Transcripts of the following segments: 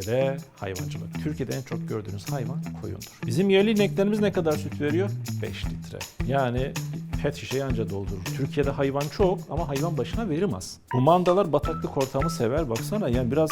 Türkiye'de hayvancılık. Türkiye'de en çok gördüğünüz hayvan koyundur. Bizim yerli ineklerimiz ne kadar süt veriyor? 5 litre. Yani pet şişeyi anca doldurur. Türkiye'de hayvan çok ama hayvan başına verim az. Bu mandalar bataklık ortamı sever. Baksana yani biraz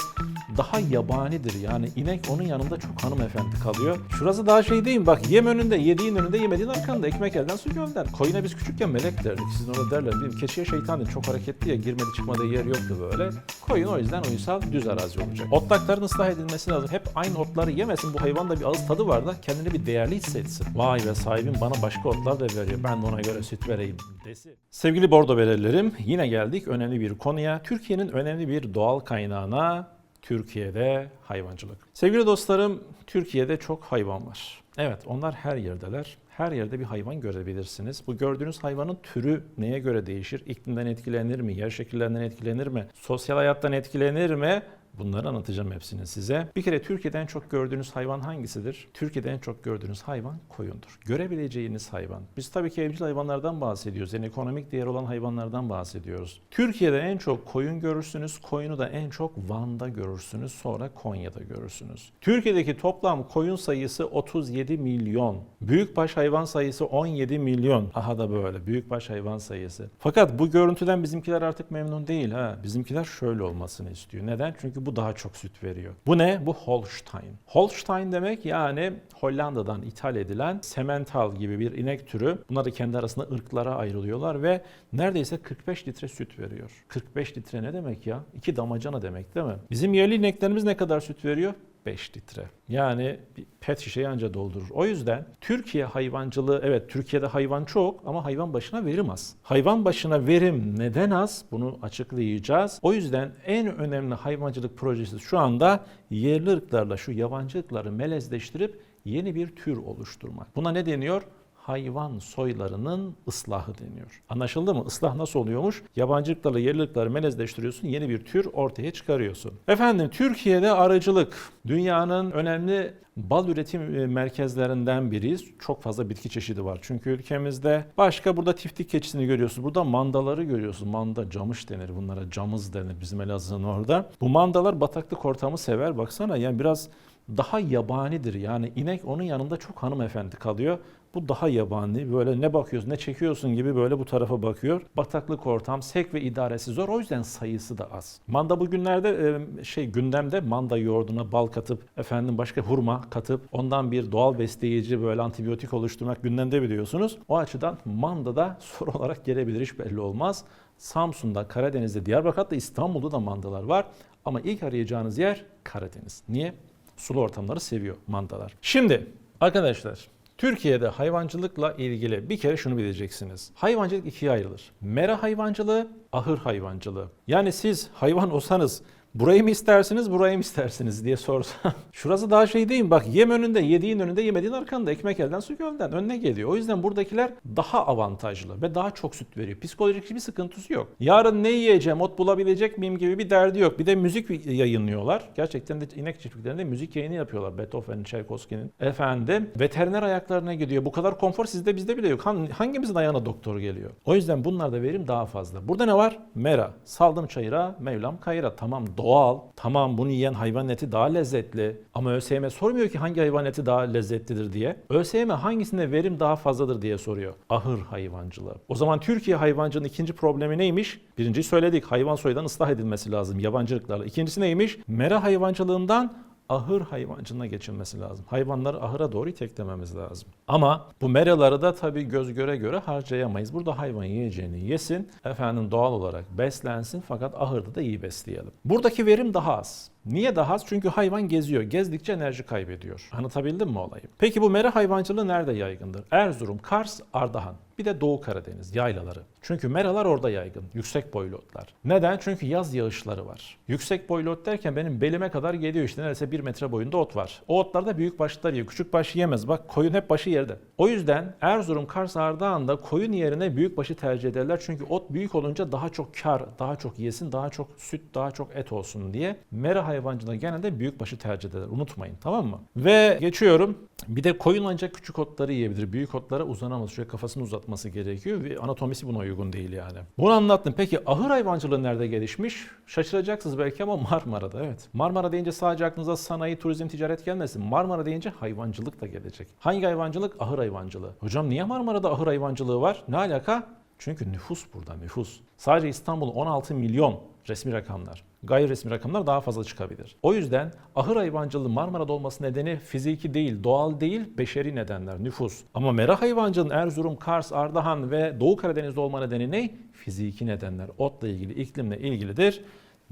daha yabanidir. Yani inek onun yanında çok hanımefendi kalıyor. Şurası daha şey değil mi? Bak yem önünde, yediğin önünde, yemediğin arkanda. Ekmek elden su gölden. Koyuna biz küçükken melek derdik. Sizin orada derler değil? Keçiye şeytan. Çok hareketli ya. Girmedi çıkmadığı yer yoktu böyle. Koyun o yüzden uysal düz arazi olacak. Otlakların ıslah edilmesi lazım. Hep aynı otları yemesin. Bu hayvan da bir ağız tadı var da kendini bir değerli hissetsin. Vay be sahibim bana başka otlar da veriyor. Ben de ona göre süt vereyim desin. Sevgili bordo belirlerim yine geldik önemli bir konuya. Türkiye'nin önemli bir doğal kaynağına Türkiye'de hayvancılık. Sevgili dostlarım, Türkiye'de çok hayvan var. Evet, onlar her yerdeler. Her yerde bir hayvan görebilirsiniz. Bu gördüğünüz hayvanın türü neye göre değişir? İklimden etkilenir mi? Yer şekillerinden etkilenir mi? Sosyal hayattan etkilenir mi? Bunları anlatacağım hepsini size. Bir kere Türkiye'de en çok gördüğünüz hayvan hangisidir? Türkiye'de en çok gördüğünüz hayvan koyundur. Görebileceğiniz hayvan. Biz tabii ki evcil hayvanlardan bahsediyoruz. Yani ekonomik değer olan hayvanlardan bahsediyoruz. Türkiye'de en çok koyun görürsünüz. Koyunu da en çok Van'da görürsünüz. Sonra Konya'da görürsünüz. Türkiye'deki toplam koyun sayısı 37 milyon. Büyükbaş hayvan sayısı 17 milyon. Aha da böyle büyükbaş hayvan sayısı. Fakat bu görüntüden bizimkiler artık memnun değil ha. Bizimkiler şöyle olmasını istiyor. Neden? Çünkü bu daha çok süt veriyor. Bu ne? Bu Holstein. Holstein demek yani Hollanda'dan ithal edilen semental gibi bir inek türü. Bunlar da kendi arasında ırklara ayrılıyorlar ve neredeyse 45 litre süt veriyor. 45 litre ne demek ya? İki damacana demek değil mi? Bizim yerli ineklerimiz ne kadar süt veriyor? 5 litre. Yani bir pet şişeyi anca doldurur. O yüzden Türkiye hayvancılığı evet Türkiye'de hayvan çok ama hayvan başına verim az. Hayvan başına verim neden az? Bunu açıklayacağız. O yüzden en önemli hayvancılık projesi şu anda yerli ırklarla şu yabancı ırkları melezleştirip yeni bir tür oluşturmak. Buna ne deniyor? Hayvan soylarının ıslahı deniyor. Anlaşıldı mı? Islah nasıl oluyormuş? Yabancılıklarla yerlilikleri melezleştiriyorsun, yeni bir tür ortaya çıkarıyorsun. Efendim Türkiye'de arıcılık dünyanın önemli bal üretim e, merkezlerinden biriyiz. Çok fazla bitki çeşidi var. Çünkü ülkemizde başka burada tiftik keçisini görüyorsun. Burada mandaları görüyorsun. Manda, camış denir bunlara. Camız denir bizim Elazığ'ın orada. Bu mandalar bataklık ortamı sever. Baksana yani biraz daha yabanidir. Yani inek onun yanında çok hanımefendi kalıyor. Bu daha yabani. Böyle ne bakıyorsun ne çekiyorsun gibi böyle bu tarafa bakıyor. Bataklık ortam, sek ve idaresi zor. O yüzden sayısı da az. Manda bugünlerde şey gündemde manda yoğurduna bal katıp efendim başka hurma katıp ondan bir doğal besleyici böyle antibiyotik oluşturmak gündemde biliyorsunuz. O açıdan manda da soru olarak gelebilir hiç belli olmaz. Samsun'da, Karadeniz'de, Diyarbakır'da, İstanbul'da da mandalar var. Ama ilk arayacağınız yer Karadeniz. Niye? Sulu ortamları seviyor mandalar. Şimdi arkadaşlar Türkiye'de hayvancılıkla ilgili bir kere şunu bileceksiniz. Hayvancılık ikiye ayrılır. Mera hayvancılığı, ahır hayvancılığı. Yani siz hayvan olsanız Burayı mı istersiniz, burayı mı istersiniz diye sorsam. Şurası daha şey değil mi? Bak yem önünde, yediğin önünde, yemediğin arkanda. Ekmek elden, su gölden. Önüne geliyor. O yüzden buradakiler daha avantajlı ve daha çok süt veriyor. Psikolojik hiçbir sıkıntısı yok. Yarın ne yiyeceğim, ot bulabilecek miyim gibi bir derdi yok. Bir de müzik yayınlıyorlar. Gerçekten de inek çiftliklerinde müzik yayını yapıyorlar. Beethoven'in, Tchaikovsky'nin. Efendim, veteriner ayaklarına gidiyor. Bu kadar konfor sizde bizde bile yok. Hangimizin ayağına doktor geliyor? O yüzden bunlarda verim daha fazla. Burada ne var? Mera. Saldım çayıra, Mevlam kayıra. Tamam doğal. Tamam bunu yiyen hayvan eti daha lezzetli. Ama ÖSYM sormuyor ki hangi hayvan eti daha lezzetlidir diye. ÖSYM hangisinde verim daha fazladır diye soruyor. Ahır hayvancılığı. O zaman Türkiye hayvancının ikinci problemi neymiş? Birinciyi söyledik. Hayvan soyundan ıslah edilmesi lazım yabancılıklarla. İkincisi neymiş? Mera hayvancılığından ahır hayvancılığına geçilmesi lazım. Hayvanları ahıra doğru iteklememiz lazım. Ama bu meraları da tabii göz göre göre harcayamayız. Burada hayvan yiyeceğini yesin, efendim doğal olarak beslensin fakat ahırda da iyi besleyelim. Buradaki verim daha az. Niye daha az? Çünkü hayvan geziyor. Gezdikçe enerji kaybediyor. Anlatabildim mi olayı? Peki bu mera hayvancılığı nerede yaygındır? Erzurum, Kars, Ardahan. Bir de Doğu Karadeniz yaylaları. Çünkü meralar orada yaygın. Yüksek boylu otlar. Neden? Çünkü yaz yağışları var. Yüksek boylu ot derken benim belime kadar geliyor işte neredeyse bir metre boyunda ot var. O otlarda büyük başlar yiyor. Küçük baş yemez. Bak koyun hep başı yerde. O yüzden Erzurum, Kars, Ardahan'da koyun yerine büyük başı tercih ederler. Çünkü ot büyük olunca daha çok kar, daha çok yesin, daha çok süt, daha çok et olsun diye. Mera hayvancılığı genelde büyükbaşı tercih eder. Unutmayın tamam mı? Ve geçiyorum. Bir de koyun ancak küçük otları yiyebilir. Büyük otlara uzanamaz. Şöyle kafasını uzatması gerekiyor ve anatomisi buna uygun değil yani. Bunu anlattım. Peki ahır hayvancılığı nerede gelişmiş? Şaşıracaksınız belki ama Marmara'da evet. Marmara deyince sadece aklınıza sanayi, turizm, ticaret gelmesin. Marmara deyince hayvancılık da gelecek. Hangi hayvancılık? Ahır hayvancılığı. Hocam niye Marmara'da ahır hayvancılığı var? Ne alaka? Çünkü nüfus burada nüfus. Sadece İstanbul 16 milyon resmi rakamlar. Gayri resmi rakamlar daha fazla çıkabilir. O yüzden ahır hayvancılığı Marmara'da olması nedeni fiziki değil, doğal değil, beşeri nedenler, nüfus. Ama mera hayvancılığının Erzurum, Kars, Ardahan ve Doğu Karadeniz'de olma nedeni ne? Fiziki nedenler. Otla ilgili, iklimle ilgilidir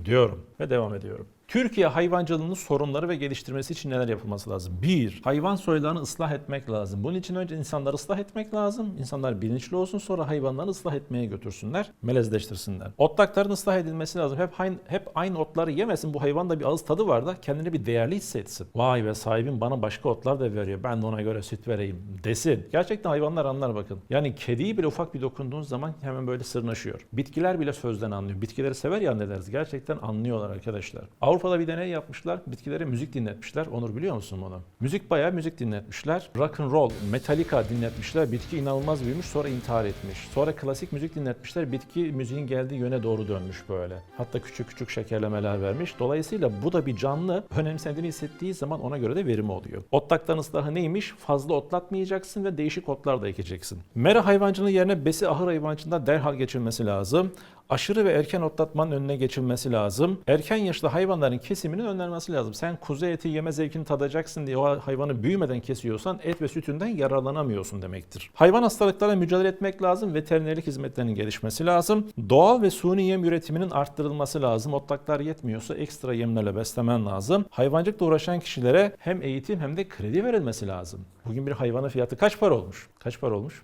diyorum ve devam ediyorum. Türkiye hayvancılığının sorunları ve geliştirmesi için neler yapılması lazım? Bir, hayvan soylarını ıslah etmek lazım. Bunun için önce insanları ıslah etmek lazım. İnsanlar bilinçli olsun sonra hayvanları ıslah etmeye götürsünler, melezleştirsinler. Otlakların ıslah edilmesi lazım. Hep aynı, hep aynı otları yemesin. Bu hayvan da bir ağız tadı var da kendini bir değerli hissetsin. Vay be sahibim bana başka otlar da veriyor. Ben de ona göre süt vereyim desin. Gerçekten hayvanlar anlar bakın. Yani kediyi bile ufak bir dokunduğun zaman hemen böyle sırnaşıyor. Bitkiler bile sözden anlıyor. Bitkileri sever ya ne deriz. Gerçekten anlıyorlar arkadaşlar. Avrupa'da bir deney yapmışlar. Bitkilere müzik dinletmişler. Onur biliyor musun bunu? Müzik bayağı müzik dinletmişler. Rock and roll, Metallica dinletmişler. Bitki inanılmaz büyümüş sonra intihar etmiş. Sonra klasik müzik dinletmişler. Bitki müziğin geldiği yöne doğru dönmüş böyle. Hatta küçük küçük şekerlemeler vermiş. Dolayısıyla bu da bir canlı. Önemsendiğini hissettiği zaman ona göre de verimi oluyor. Otlaktan ıslahı neymiş? Fazla otlatmayacaksın ve değişik otlar da ekeceksin. Mera hayvancılığı yerine besi ahır hayvancılığında derhal geçilmesi lazım aşırı ve erken otlatmanın önüne geçilmesi lazım. Erken yaşta hayvanların kesiminin önlenmesi lazım. Sen kuzu eti yeme zevkini tadacaksın diye o hayvanı büyümeden kesiyorsan et ve sütünden yararlanamıyorsun demektir. Hayvan hastalıklarla mücadele etmek lazım. Veterinerlik hizmetlerinin gelişmesi lazım. Doğal ve suni yem üretiminin arttırılması lazım. Otlaklar yetmiyorsa ekstra yemlerle beslemen lazım. Hayvancılıkla uğraşan kişilere hem eğitim hem de kredi verilmesi lazım. Bugün bir hayvanın fiyatı kaç para olmuş? Kaç para olmuş?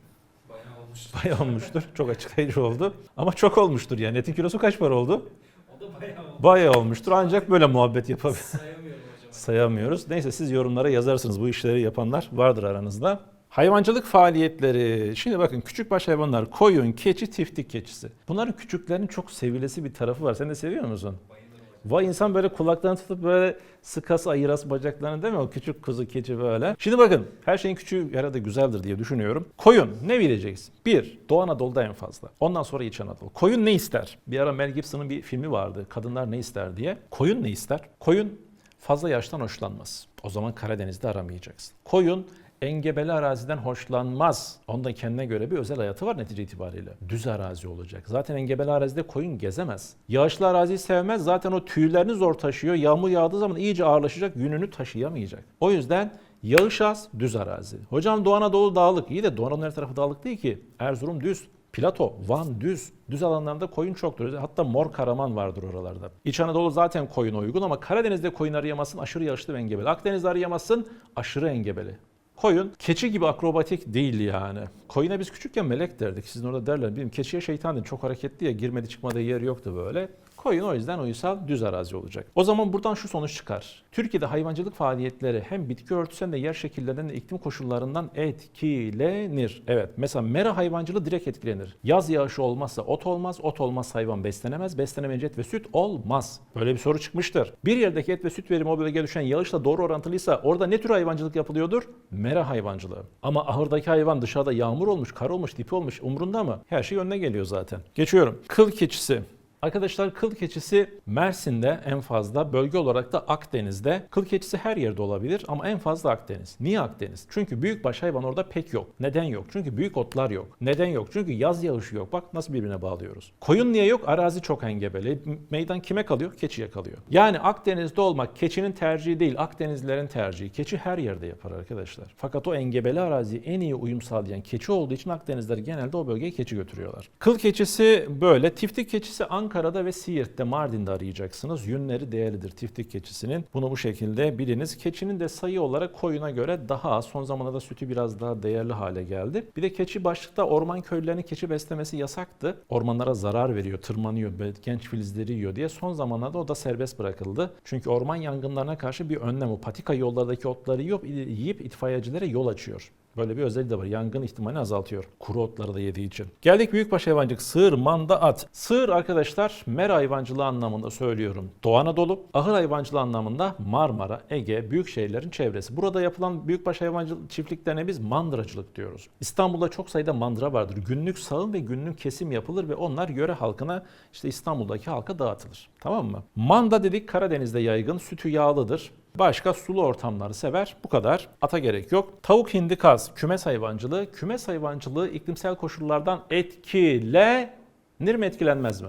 Bayağı olmuş. Bayağı olmuştur. Çok açıklayıcı oldu. Ama çok olmuştur yani. Etin kilosu kaç para oldu? O da bayağı olmuş. Bayağı olmuştur. Ancak böyle muhabbet yapabilir. Sayamıyorum hocam. Sayamıyoruz. Neyse siz yorumlara yazarsınız. Bu işleri yapanlar vardır aranızda. Hayvancılık faaliyetleri. Şimdi bakın küçükbaş hayvanlar koyun, keçi, tiftik keçisi. Bunların küçüklerin çok sevilesi bir tarafı var. Sen de seviyor musun? Hocam. Vay insan böyle kulaklarını tutup böyle sıkası ayırası bacaklarını değil mi? O küçük kuzu keçi böyle. Şimdi bakın her şeyin küçüğü herhalde güzeldir diye düşünüyorum. Koyun ne bileceksin? Bir, Doğu Anadolu'da en fazla. Ondan sonra İç Anadolu. Koyun ne ister? Bir ara Mel Gibson'ın bir filmi vardı. Kadınlar ne ister diye. Koyun ne ister? Koyun fazla yaştan hoşlanmaz. O zaman Karadeniz'de aramayacaksın. Koyun engebeli araziden hoşlanmaz. Onda kendine göre bir özel hayatı var netice itibariyle. Düz arazi olacak. Zaten engebeli arazide koyun gezemez. Yağışlı araziyi sevmez. Zaten o tüylerini zor taşıyor. Yağmur yağdığı zaman iyice ağırlaşacak. Yününü taşıyamayacak. O yüzden yağış az, düz arazi. Hocam Doğu Anadolu dağlık. İyi de Doğu Anadolu'nun her tarafı dağlık değil ki. Erzurum düz. Plato, Van düz. Düz alanlarda koyun çoktur. Hatta mor karaman vardır oralarda. İç Anadolu zaten koyuna uygun ama Karadeniz'de koyun arayamazsın aşırı yağışlı ve engebeli. Akdeniz'de arayamazsın aşırı engebeli. Koyun keçi gibi akrobatik değil yani. Koyuna biz küçükken melek derdik. Sizin orada derler. Bilmiyorum keçiye şeytan dedi. Çok hareketli ya girmedi çıkmadığı yer yoktu böyle. Koyun o yüzden uysal düz arazi olacak. O zaman buradan şu sonuç çıkar. Türkiye'de hayvancılık faaliyetleri hem bitki örtüsü hem de yer şekillerinden de iklim koşullarından etkilenir. Evet mesela mera hayvancılığı direkt etkilenir. Yaz yağışı olmazsa ot olmaz, ot olmaz hayvan beslenemez, beslenemeyince et ve süt olmaz. Böyle bir soru çıkmıştır. Bir yerdeki et ve süt verimi o bölgeye düşen yağışla doğru orantılıysa orada ne tür hayvancılık yapılıyordur? Mera hayvancılığı. Ama ahırdaki hayvan dışarıda yağmur olmuş, kar olmuş, dipi olmuş umrunda mı? Her şey önüne geliyor zaten. Geçiyorum. Kıl keçisi. Arkadaşlar kıl keçisi Mersin'de en fazla, bölge olarak da Akdeniz'de. Kıl keçisi her yerde olabilir ama en fazla Akdeniz. Niye Akdeniz? Çünkü büyükbaş hayvan orada pek yok. Neden yok? Çünkü büyük otlar yok. Neden yok? Çünkü yaz yağışı yok. Bak nasıl birbirine bağlıyoruz. Koyun niye yok? Arazi çok engebeli. Meydan kime kalıyor? Keçiye kalıyor. Yani Akdeniz'de olmak keçinin tercihi değil, Akdenizlilerin tercihi. Keçi her yerde yapar arkadaşlar. Fakat o engebeli araziye en iyi uyum sağlayan keçi olduğu için Akdenizler genelde o bölgeye keçi götürüyorlar. Kıl keçisi böyle. Tiftik keçisi Ankara'da ve Siirt'te, Mardin'de arayacaksınız. Yünleri değerlidir tiftik keçisinin. Bunu bu şekilde biliniz. Keçinin de sayı olarak koyuna göre daha. Son zamanlarda sütü biraz daha değerli hale geldi. Bir de keçi başlıkta orman köylülerinin keçi beslemesi yasaktı. Ormanlara zarar veriyor, tırmanıyor, genç filizleri yiyor diye. Son zamanlarda o da serbest bırakıldı. Çünkü orman yangınlarına karşı bir önlem o. Patika yollardaki otları yiyip, yiyip itfaiyecilere yol açıyor. Böyle bir özelliği de var. Yangın ihtimalini azaltıyor. Kuru otları da yediği için. Geldik büyükbaş hayvancılık. Sığır, manda, at. Sığır arkadaşlar mera hayvancılığı anlamında söylüyorum. Doğu Anadolu. Ahır hayvancılığı anlamında Marmara, Ege, büyük şehirlerin çevresi. Burada yapılan büyükbaş hayvancılık çiftliklerine biz mandıracılık diyoruz. İstanbul'da çok sayıda mandıra vardır. Günlük sağım ve günlük kesim yapılır ve onlar yöre halkına işte İstanbul'daki halka dağıtılır. Tamam mı? Manda dedik Karadeniz'de yaygın, sütü yağlıdır. Başka sulu ortamları sever. Bu kadar. Ata gerek yok. Tavuk hindi kaz, kümes hayvancılığı. Kümes hayvancılığı iklimsel koşullardan etkilenir mi etkilenmez mi?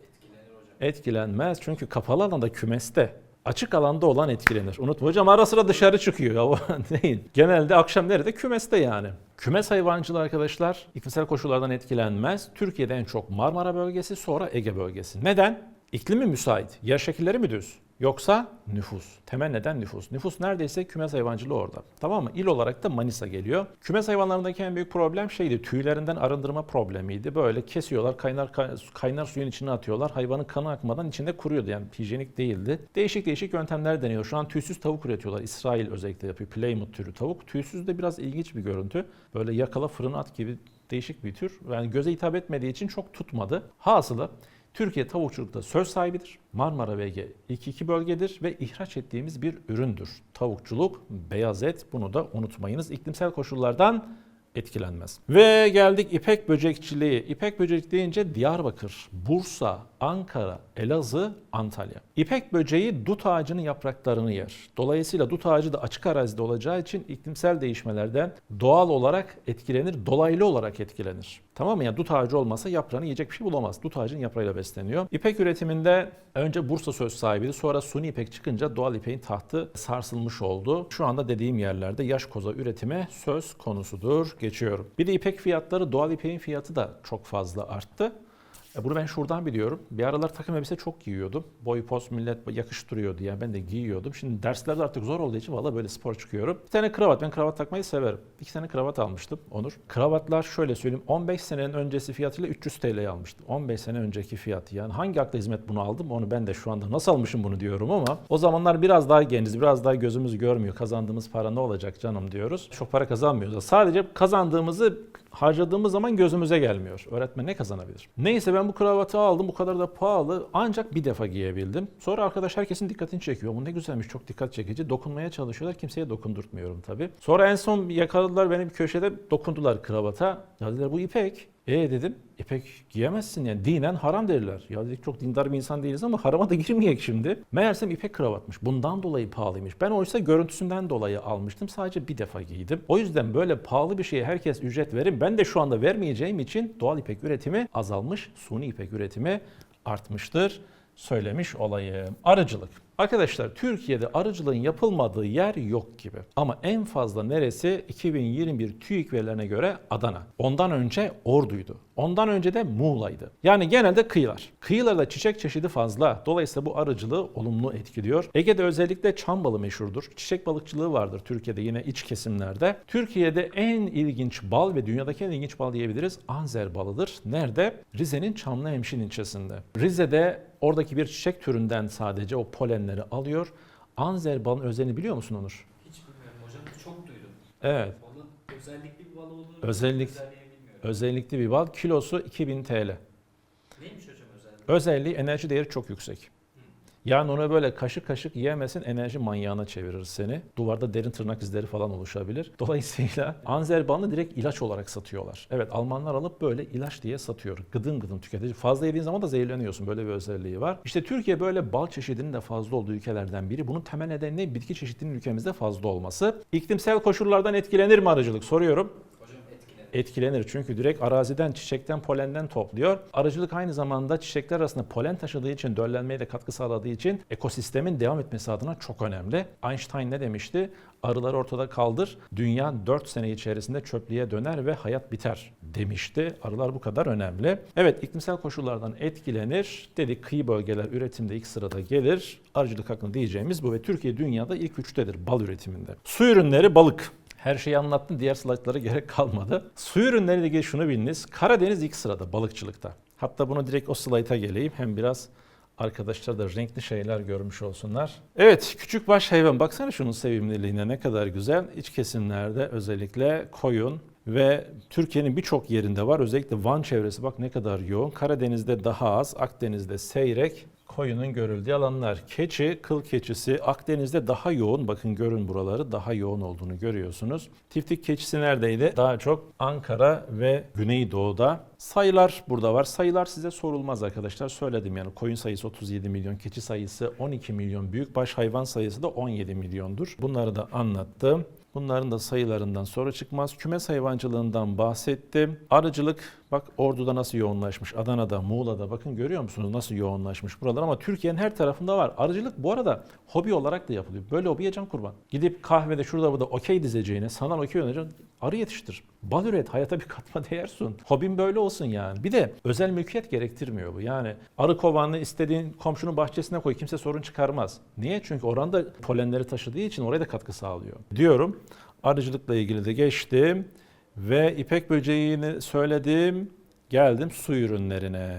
Etkilenir hocam. Etkilenmez çünkü kapalı alanda kümeste açık alanda olan etkilenir. Unutma hocam ara sıra dışarı çıkıyor ya değil. Genelde akşam nerede? Kümeste yani. Kümes hayvancılığı arkadaşlar iklimsel koşullardan etkilenmez. Türkiye'de en çok Marmara bölgesi sonra Ege bölgesi. Neden? İklimi müsait. Yer şekilleri mi düz? Yoksa nüfus. Temel neden nüfus. Nüfus neredeyse kümes hayvancılığı orada. Tamam mı? İl olarak da Manisa geliyor. Kümes hayvanlarındaki en büyük problem şeydi. Tüylerinden arındırma problemiydi. Böyle kesiyorlar, kaynar kaynar suyun içine atıyorlar. Hayvanın kanı akmadan içinde kuruyordu. Yani hijyenik değildi. Değişik değişik yöntemler deniyor. Şu an tüysüz tavuk üretiyorlar. İsrail özellikle yapıyor. Plymouth türü tavuk. Tüysüz de biraz ilginç bir görüntü. Böyle yakala fırın at gibi değişik bir tür. Yani göze hitap etmediği için çok tutmadı. Hasılı Türkiye tavukçulukta söz sahibidir. Marmara ve Ege ilk iki bölgedir ve ihraç ettiğimiz bir üründür. Tavukçuluk, beyaz et bunu da unutmayınız. İklimsel koşullardan etkilenmez. Ve geldik ipek böcekçiliği. İpek böcek deyince Diyarbakır, Bursa, Ankara, Elazığ, Antalya. İpek böceği dut ağacının yapraklarını yer. Dolayısıyla dut ağacı da açık arazide olacağı için iklimsel değişmelerden doğal olarak etkilenir, dolaylı olarak etkilenir. Tamam mı? Yani dut ağacı olmasa yaprağını yiyecek bir şey bulamaz. Dut ağacının yaprağıyla besleniyor. İpek üretiminde önce Bursa söz sahibiydi. Sonra suni ipek çıkınca doğal ipeğin tahtı sarsılmış oldu. Şu anda dediğim yerlerde yaş koza üretimi söz konusudur. Geçiyorum. Bir de ipek fiyatları doğal ipeğin fiyatı da çok fazla arttı. E, Bunu ben şuradan biliyorum. Bir aralar takım elbise çok giyiyordum. Boy poz millet yakıştırıyordu yani ben de giyiyordum. Şimdi derslerde artık zor olduğu için valla böyle spor çıkıyorum. Bir tane kravat. Ben kravat takmayı severim. İki tane kravat almıştım Onur. Kravatlar şöyle söyleyeyim 15 senenin öncesi fiyatıyla 300 TL'ye almıştım. 15 sene önceki fiyatı yani hangi akla hizmet bunu aldım onu ben de şu anda nasıl almışım bunu diyorum ama o zamanlar biraz daha genciz biraz daha gözümüz görmüyor. Kazandığımız para ne olacak canım diyoruz. Çok para kazanmıyoruz. Sadece kazandığımızı harcadığımız zaman gözümüze gelmiyor. Öğretmen ne kazanabilir? Neyse ben bu kravatı aldım. Bu kadar da pahalı. Ancak bir defa giyebildim. Sonra arkadaş herkesin dikkatini çekiyor. Bu ne güzelmiş. Çok dikkat çekici. Dokunmaya çalışıyorlar. Kimseye dokundurtmuyorum tabii. Sonra en son yakaladılar beni bir köşede dokundular kravata. Ya dediler bu ipek. E dedim ipek giyemezsin yani dinen haram derler. Ya dedik çok dindar bir insan değiliz ama harama da girmeyek şimdi. Meğersem ipek kravatmış. Bundan dolayı pahalıymış. Ben oysa görüntüsünden dolayı almıştım. Sadece bir defa giydim. O yüzden böyle pahalı bir şeye herkes ücret verin. Ben de şu anda vermeyeceğim için doğal ipek üretimi azalmış. Suni ipek üretimi artmıştır. Söylemiş olayım. Arıcılık. Arkadaşlar Türkiye'de arıcılığın yapılmadığı yer yok gibi. Ama en fazla neresi 2021 TÜİK verilerine göre Adana. Ondan önce Ordu'ydu. Ondan önce de Muğla'ydı. Yani genelde kıyılar. Kıyılarda çiçek çeşidi fazla. Dolayısıyla bu arıcılığı olumlu etkiliyor. Ege'de özellikle çam balı meşhurdur. Çiçek balıkçılığı vardır Türkiye'de yine iç kesimlerde. Türkiye'de en ilginç bal ve dünyadaki en ilginç bal diyebiliriz Anzer balıdır. Nerede? Rize'nin Çamlıhemşin ilçesinde. Rize'de oradaki bir çiçek türünden sadece o polenleri alıyor. Anzer balın özelliğini biliyor musun Onur? Hiç bilmiyorum hocam. Çok duydum. Evet. Balın özellikli bir bal olduğunu Özellik-. Özellikli bir bal. Kilosu 2000 TL. Neymiş hocam özelliği? Özelliği enerji değeri çok yüksek. Yani onu böyle kaşık kaşık yiyemezsin enerji manyağına çevirir seni. Duvarda derin tırnak izleri falan oluşabilir. Dolayısıyla anzer balını direkt ilaç olarak satıyorlar. Evet Almanlar alıp böyle ilaç diye satıyor. Gıdım gıdım tüketici. Fazla yediğin zaman da zehirleniyorsun. Böyle bir özelliği var. İşte Türkiye böyle bal çeşidinin de fazla olduğu ülkelerden biri. Bunun temel nedeni ne? Bitki çeşidinin ülkemizde fazla olması. İklimsel koşullardan etkilenir mi arıcılık? Soruyorum. Etkilenir. Çünkü direkt araziden, çiçekten, polenden topluyor. Arıcılık aynı zamanda çiçekler arasında polen taşıdığı için, döllenmeye de katkı sağladığı için ekosistemin devam etmesi adına çok önemli. Einstein ne demişti? Arıları ortada kaldır, dünya 4 sene içerisinde çöplüğe döner ve hayat biter demişti. Arılar bu kadar önemli. Evet iklimsel koşullardan etkilenir. Dedik kıyı bölgeler üretimde ilk sırada gelir. Arıcılık hakkında diyeceğimiz bu ve Türkiye dünyada ilk üçtedir bal üretiminde. Su ürünleri balık. Her şeyi anlattım. Diğer slaytlara gerek kalmadı. Su ürünleriyle ilgili şunu biliniz. Karadeniz ilk sırada balıkçılıkta. Hatta bunu direkt o slayta geleyim. Hem biraz arkadaşlar da renkli şeyler görmüş olsunlar. Evet küçük baş hayvan baksana şunun sevimliliğine ne kadar güzel. İç kesimlerde özellikle koyun ve Türkiye'nin birçok yerinde var. Özellikle Van çevresi bak ne kadar yoğun. Karadeniz'de daha az, Akdeniz'de seyrek koyunun görüldüğü alanlar. Keçi, kıl keçisi Akdeniz'de daha yoğun. Bakın görün buraları daha yoğun olduğunu görüyorsunuz. Tiftik keçisi neredeydi? Daha çok Ankara ve Güneydoğu'da. Sayılar burada var. Sayılar size sorulmaz arkadaşlar. Söyledim yani koyun sayısı 37 milyon, keçi sayısı 12 milyon, büyükbaş hayvan sayısı da 17 milyondur. Bunları da anlattım. Bunların da sayılarından sonra çıkmaz. Kümes hayvancılığından bahsettim. Arıcılık bak Ordu'da nasıl yoğunlaşmış. Adana'da, Muğla'da bakın görüyor musunuz nasıl yoğunlaşmış buralar ama Türkiye'nin her tarafında var. Arıcılık bu arada hobi olarak da yapılıyor. Böyle hobiye can kurban. Gidip kahvede şurada burada okey dizeceğine, sanal okey oynayacağına arı yetiştir. Bal üret, hayata bir katma değer sun. Hobin böyle olsun yani. Bir de özel mülkiyet gerektirmiyor bu. Yani arı kovanını istediğin komşunun bahçesine koy kimse sorun çıkarmaz. Niye? Çünkü oranda polenleri taşıdığı için oraya da katkı sağlıyor. Diyorum. Arıcılıkla ilgili de geçtim. Ve ipek böceğini söyledim. Geldim su ürünlerine.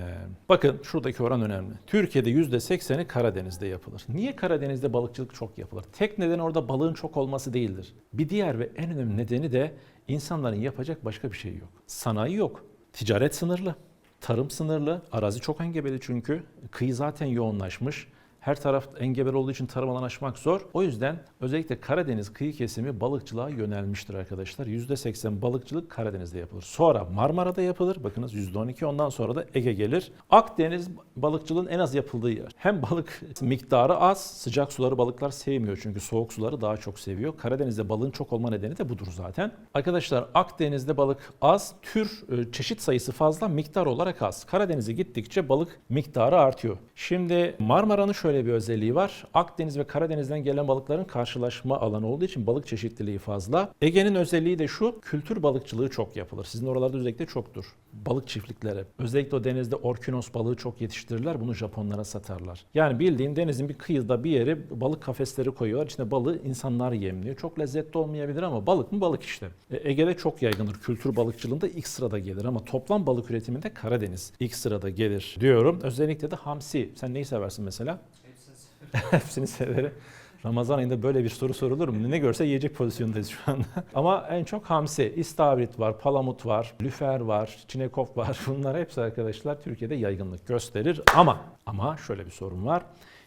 Bakın şuradaki oran önemli. Türkiye'de %80'i Karadeniz'de yapılır. Niye Karadeniz'de balıkçılık çok yapılır? Tek neden orada balığın çok olması değildir. Bir diğer ve en önemli nedeni de insanların yapacak başka bir şey yok. Sanayi yok. Ticaret sınırlı. Tarım sınırlı. Arazi çok engebeli çünkü. Kıyı zaten yoğunlaşmış. Her taraf engebeli olduğu için tarım alanı açmak zor. O yüzden özellikle Karadeniz kıyı kesimi balıkçılığa yönelmiştir arkadaşlar. %80 balıkçılık Karadeniz'de yapılır. Sonra Marmara'da yapılır. Bakınız %12 ondan sonra da Ege gelir. Akdeniz balıkçılığın en az yapıldığı yer. Hem balık miktarı az, sıcak suları balıklar sevmiyor çünkü soğuk suları daha çok seviyor. Karadeniz'de balığın çok olma nedeni de budur zaten. Arkadaşlar Akdeniz'de balık az, tür e, çeşit sayısı fazla, miktar olarak az. Karadeniz'e gittikçe balık miktarı artıyor. Şimdi Marmara'nın şöyle bir özelliği var. Akdeniz ve Karadeniz'den gelen balıkların karşılaşma alanı olduğu için balık çeşitliliği fazla. Ege'nin özelliği de şu, kültür balıkçılığı çok yapılır. Sizin oralarda özellikle çoktur. Balık çiftlikleri. Özellikle o denizde orkinos balığı çok yetiştirirler. Bunu Japonlara satarlar. Yani bildiğin denizin bir kıyıda bir yeri balık kafesleri koyuyorlar. İçinde balığı insanlar yemliyor. Çok lezzetli olmayabilir ama balık mı balık işte. E, Ege'de çok yaygındır. Kültür balıkçılığında ilk sırada gelir ama toplam balık üretiminde Karadeniz ilk sırada gelir diyorum. Özellikle de hamsi. Sen neyi seversin mesela? Hepsini severim. Ramazan ayında böyle bir soru sorulur mu? Ne görse yiyecek pozisyondayız şu anda. Ama en çok hamsi, istavrit var, palamut var, lüfer var, çinekop var. Bunlar hepsi arkadaşlar Türkiye'de yaygınlık gösterir. Ama ama şöyle bir sorun var.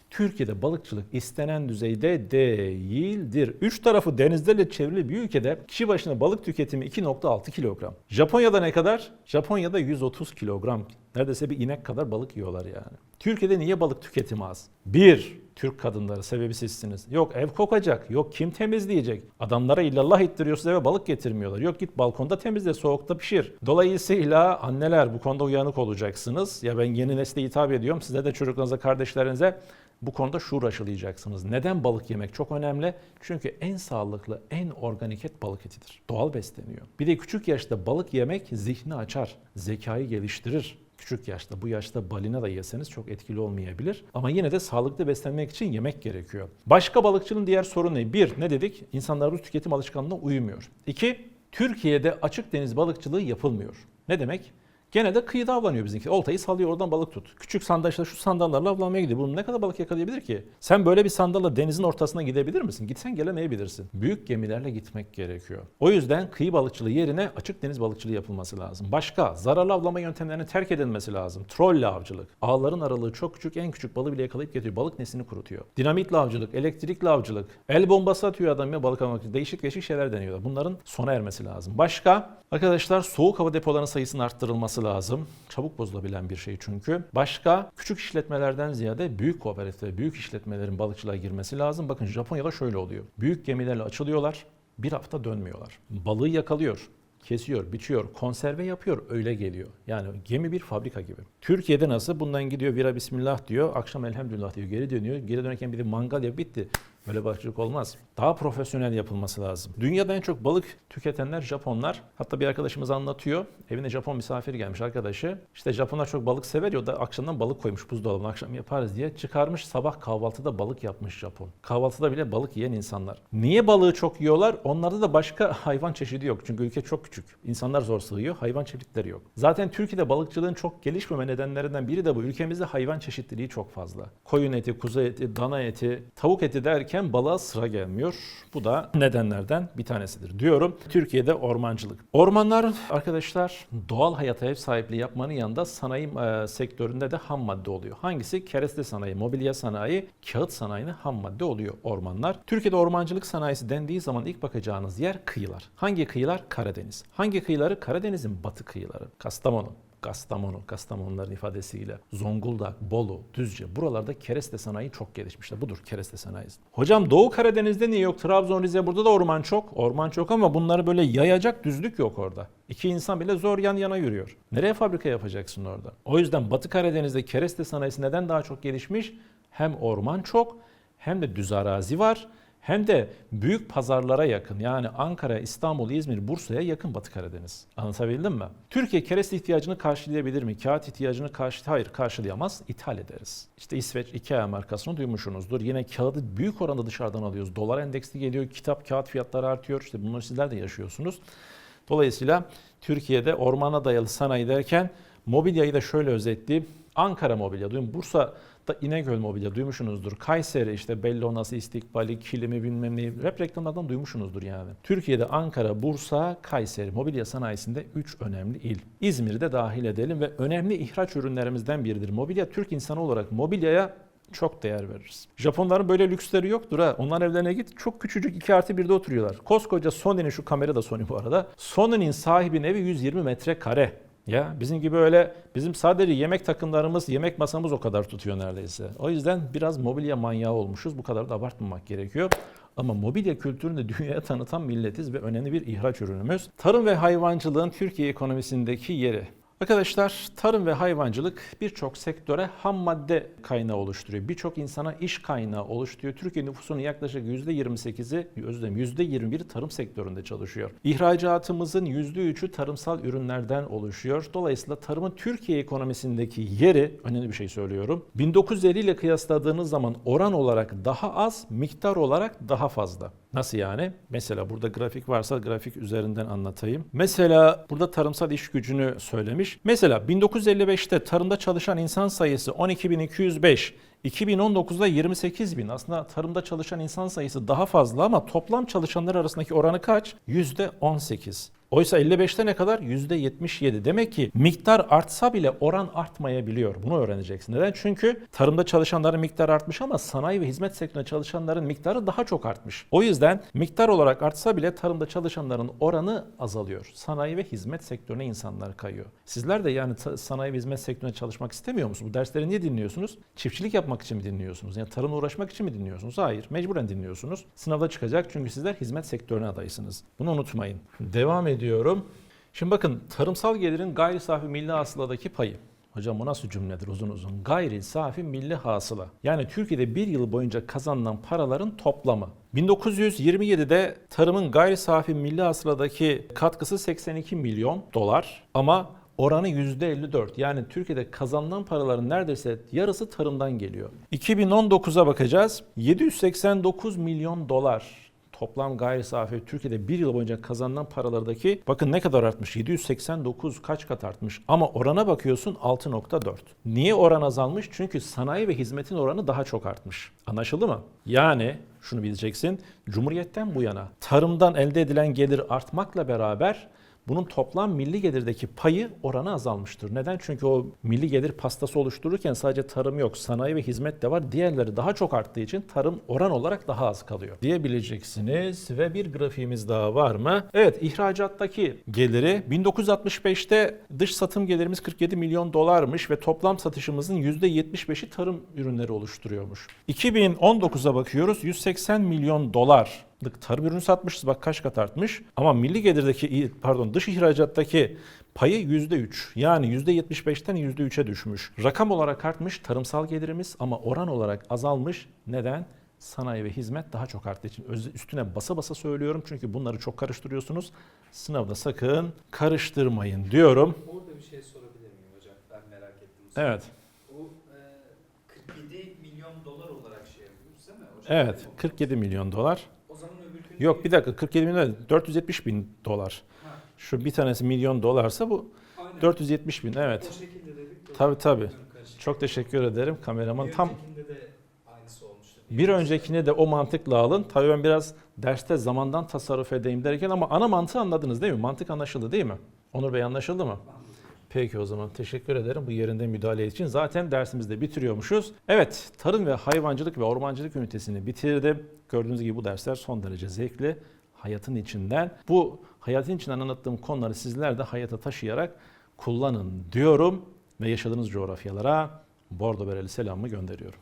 Türkiye'de balıkçılık istenen düzeyde değildir. Üç tarafı denizlerle çevrili bir ülkede kişi başına balık tüketimi 2.6 kilogram. Japonya'da ne kadar? Japonya'da 130 kilogram. Neredeyse bir inek kadar balık yiyorlar yani. Türkiye'de niye balık tüketimi az? Bir, Türk kadınları sebebi sizsiniz. Yok ev kokacak, yok kim temizleyecek. Adamlara illallah ettiriyorsunuz eve balık getirmiyorlar. Yok git balkonda temizle, soğukta pişir. Dolayısıyla anneler bu konuda uyanık olacaksınız. Ya ben yeni nesle hitap ediyorum. Size de çocuklarınıza, kardeşlerinize bu konuda şuur aşılayacaksınız. Neden balık yemek çok önemli? Çünkü en sağlıklı, en organik et balık etidir. Doğal besleniyor. Bir de küçük yaşta balık yemek zihni açar, zekayı geliştirir. Küçük yaşta, bu yaşta balina da yeseniz çok etkili olmayabilir. Ama yine de sağlıklı beslenmek için yemek gerekiyor. Başka balıkçının diğer sorunu ne? Bir, ne dedik? İnsanlar bu tüketim alışkanlığına uymuyor. İki, Türkiye'de açık deniz balıkçılığı yapılmıyor. Ne demek? Gene de kıyıda avlanıyor bizimki. Oltayı salıyor oradan balık tut. Küçük sandal işte şu sandallarla avlanmaya gidiyor. Bunun ne kadar balık yakalayabilir ki? Sen böyle bir sandalla denizin ortasına gidebilir misin? Gitsen gelemeyebilirsin. Büyük gemilerle gitmek gerekiyor. O yüzden kıyı balıkçılığı yerine açık deniz balıkçılığı yapılması lazım. Başka zararlı avlama yöntemlerinin terk edilmesi lazım. Trolle avcılık. Ağların aralığı çok küçük en küçük balığı bile yakalayıp getiriyor. Balık neslini kurutuyor. Dinamitle avcılık, elektrikli avcılık. El bombası atıyor adam ya balık almak için. Değişik değişik şeyler deniyorlar. Bunların sona ermesi lazım. Başka? Arkadaşlar soğuk hava depolarının sayısının arttırılması lazım. Çabuk bozulabilen bir şey çünkü. Başka küçük işletmelerden ziyade büyük kooperatif, büyük işletmelerin balıkçılığa girmesi lazım. Bakın Japonya'da şöyle oluyor. Büyük gemilerle açılıyorlar. Bir hafta dönmüyorlar. Balığı yakalıyor kesiyor, biçiyor, konserve yapıyor, öyle geliyor. Yani gemi bir fabrika gibi. Türkiye'de nasıl? Bundan gidiyor vira bismillah diyor, akşam elhamdülillah diyor, geri dönüyor. Geri dönerken bir de mangal yapıp bitti. Böyle balıkçılık olmaz. Daha profesyonel yapılması lazım. Dünyada en çok balık tüketenler Japonlar. Hatta bir arkadaşımız anlatıyor. Evine Japon misafir gelmiş arkadaşı. İşte Japonlar çok balık sever ya da akşamdan balık koymuş buzdolabına akşam yaparız diye. Çıkarmış sabah kahvaltıda balık yapmış Japon. Kahvaltıda bile balık yiyen insanlar. Niye balığı çok yiyorlar? Onlarda da başka hayvan çeşidi yok. Çünkü ülke çok küçük. İnsanlar zor sığıyor. Hayvan çiftlikleri yok. Zaten Türkiye'de balıkçılığın çok gelişmeme nedenlerinden biri de bu. Ülkemizde hayvan çeşitliliği çok fazla. Koyun eti, kuzu eti, dana eti, tavuk eti derken balığa sıra gelmiyor. Bu da nedenlerden bir tanesidir diyorum. Türkiye'de ormancılık. Ormanlar arkadaşlar doğal hayata ev sahipliği yapmanın yanında sanayi e, sektöründe de ham madde oluyor. Hangisi? Kereste sanayi, mobilya sanayi, kağıt sanayinin ham madde oluyor ormanlar. Türkiye'de ormancılık sanayisi dendiği zaman ilk bakacağınız yer kıyılar. Hangi kıyılar? Karadeniz. Hangi kıyıları? Karadeniz'in batı kıyıları. Kastamonu, Kastamonu, Kastamonuların ifadesiyle Zonguldak, Bolu, Düzce buralarda kereste sanayi çok gelişmişler. Budur kereste sanayisi. Hocam Doğu Karadeniz'de niye yok? Trabzon, Rize burada da orman çok. Orman çok ama bunları böyle yayacak düzlük yok orada. İki insan bile zor yan yana yürüyor. Nereye fabrika yapacaksın orada? O yüzden Batı Karadeniz'de kereste sanayisi neden daha çok gelişmiş? Hem orman çok hem de düz arazi var hem de büyük pazarlara yakın yani Ankara, İstanbul, İzmir, Bursa'ya yakın Batı Karadeniz. Anlatabildim mi? Türkiye kereste ihtiyacını karşılayabilir mi? Kağıt ihtiyacını karşı hayır karşılayamaz. İthal ederiz. İşte İsveç IKEA markasını duymuşsunuzdur. Yine kağıdı büyük oranda dışarıdan alıyoruz. Dolar endeksli geliyor. Kitap kağıt fiyatları artıyor. İşte bunları sizler de yaşıyorsunuz. Dolayısıyla Türkiye'de ormana dayalı sanayi derken mobilyayı da şöyle özetleyeyim. Ankara mobilya, duyun Bursa da İnegöl mobilya duymuşsunuzdur. Kayseri işte Bellonası, İstikbali, Kilimi bilmem neyi hep reklamlardan duymuşsunuzdur yani. Türkiye'de Ankara, Bursa, Kayseri mobilya sanayisinde 3 önemli il. İzmir'i de dahil edelim ve önemli ihraç ürünlerimizden biridir. Mobilya Türk insanı olarak mobilyaya çok değer veririz. Japonların böyle lüksleri yoktur ha. Onların evlerine git çok küçücük 2 artı 1'de oturuyorlar. Koskoca Sony'nin şu kamera da Sony bu arada. Sony'nin sahibinin evi 120 metrekare. Ya bizim gibi öyle bizim sadece yemek takımlarımız, yemek masamız o kadar tutuyor neredeyse. O yüzden biraz mobilya manyağı olmuşuz. Bu kadar da abartmamak gerekiyor. Ama mobilya kültürünü dünyaya tanıtan milletiz ve önemli bir ihraç ürünümüz. Tarım ve hayvancılığın Türkiye ekonomisindeki yeri. Arkadaşlar tarım ve hayvancılık birçok sektöre ham madde kaynağı oluşturuyor. Birçok insana iş kaynağı oluşturuyor. Türkiye nüfusunun yaklaşık %28'i, özür dilerim %21'i tarım sektöründe çalışıyor. İhracatımızın %3'ü tarımsal ürünlerden oluşuyor. Dolayısıyla tarımın Türkiye ekonomisindeki yeri, önemli bir şey söylüyorum. 1950 ile kıyasladığınız zaman oran olarak daha az, miktar olarak daha fazla. Nasıl yani? Mesela burada grafik varsa grafik üzerinden anlatayım. Mesela burada tarımsal iş gücünü söylemiş. Mesela 1955'te tarımda çalışan insan sayısı 12.205. 2019'da 28 bin. Aslında tarımda çalışan insan sayısı daha fazla ama toplam çalışanlar arasındaki oranı kaç? %18. Oysa 55'te ne kadar? %77. Demek ki miktar artsa bile oran artmayabiliyor. Bunu öğreneceksin. Neden? Çünkü tarımda çalışanların miktarı artmış ama sanayi ve hizmet sektöründe çalışanların miktarı daha çok artmış. O yüzden miktar olarak artsa bile tarımda çalışanların oranı azalıyor. Sanayi ve hizmet sektörüne insanlar kayıyor. Sizler de yani sanayi ve hizmet sektöründe çalışmak istemiyor musunuz? Bu dersleri niye dinliyorsunuz? Çiftçilik yapmak için mi dinliyorsunuz? Yani tarımla uğraşmak için mi dinliyorsunuz? Hayır. Mecburen dinliyorsunuz. Sınavda çıkacak çünkü sizler hizmet sektörüne adaysınız. Bunu unutmayın. Devam ediyorum. Şimdi bakın tarımsal gelirin gayri safi milli hasıladaki payı. Hocam bu nasıl cümledir uzun uzun? Gayri safi milli hasıla. Yani Türkiye'de bir yıl boyunca kazanılan paraların toplamı. 1927'de tarımın gayri safi milli hasıladaki katkısı 82 milyon dolar ama oranı %54. Yani Türkiye'de kazanılan paraların neredeyse yarısı tarımdan geliyor. 2019'a bakacağız. 789 milyon dolar toplam gayri safi Türkiye'de bir yıl boyunca kazanılan paralardaki bakın ne kadar artmış 789 kaç kat artmış ama orana bakıyorsun 6.4. Niye oran azalmış? Çünkü sanayi ve hizmetin oranı daha çok artmış. Anlaşıldı mı? Yani şunu bileceksin Cumhuriyetten bu yana tarımdan elde edilen gelir artmakla beraber bunun toplam milli gelirdeki payı oranı azalmıştır. Neden? Çünkü o milli gelir pastası oluştururken sadece tarım yok, sanayi ve hizmet de var. Diğerleri daha çok arttığı için tarım oran olarak daha az kalıyor diyebileceksiniz. Ve bir grafiğimiz daha var mı? Evet, ihracattaki geliri 1965'te dış satım gelirimiz 47 milyon dolarmış ve toplam satışımızın %75'i tarım ürünleri oluşturuyormuş. 2019'a bakıyoruz 180 milyon dolar tarım ürünü satmışız bak kaç kat artmış. Ama milli gelirdeki pardon dış ihracattaki payı %3 yani %75'ten %3'e düşmüş. Rakam olarak artmış tarımsal gelirimiz ama oran olarak azalmış. Neden? sanayi ve hizmet daha çok arttığı için üstüne basa basa söylüyorum. Çünkü bunları çok karıştırıyorsunuz. Sınavda sakın karıştırmayın diyorum. Orada bir şey sorabilir miyim hocam? Ben merak ettim. Evet. O e, 47 milyon dolar olarak şey yapıyoruz değil mi hocam? Evet. 47 milyon dolar. O zaman öbür gün Yok bir dakika 47 milyon değil, 470 bin dolar. Ha, Şu bir tanesi milyon dolarsa bu aynen. 470 bin evet. O şekilde dedik. Tabii, tabii. Çok teşekkür ederim kameraman. Bir Tam öncekinde de aynısı olmuştu. bir öncekine de o mantıkla alın. Tabii ben biraz derste zamandan tasarruf edeyim derken ama ana mantığı anladınız değil mi? Mantık anlaşıldı değil mi? Onur Bey anlaşıldı mı? Anladım. Peki o zaman teşekkür ederim bu yerinde müdahale için. Zaten dersimizde de bitiriyormuşuz. Evet, tarım ve hayvancılık ve ormancılık ünitesini bitirdim. Gördüğünüz gibi bu dersler son derece zevkli. Hayatın içinden. Bu hayatın içinden anlattığım konuları sizler de hayata taşıyarak kullanın diyorum ve yaşadığınız coğrafyalara bordo bereli selamımı gönderiyorum.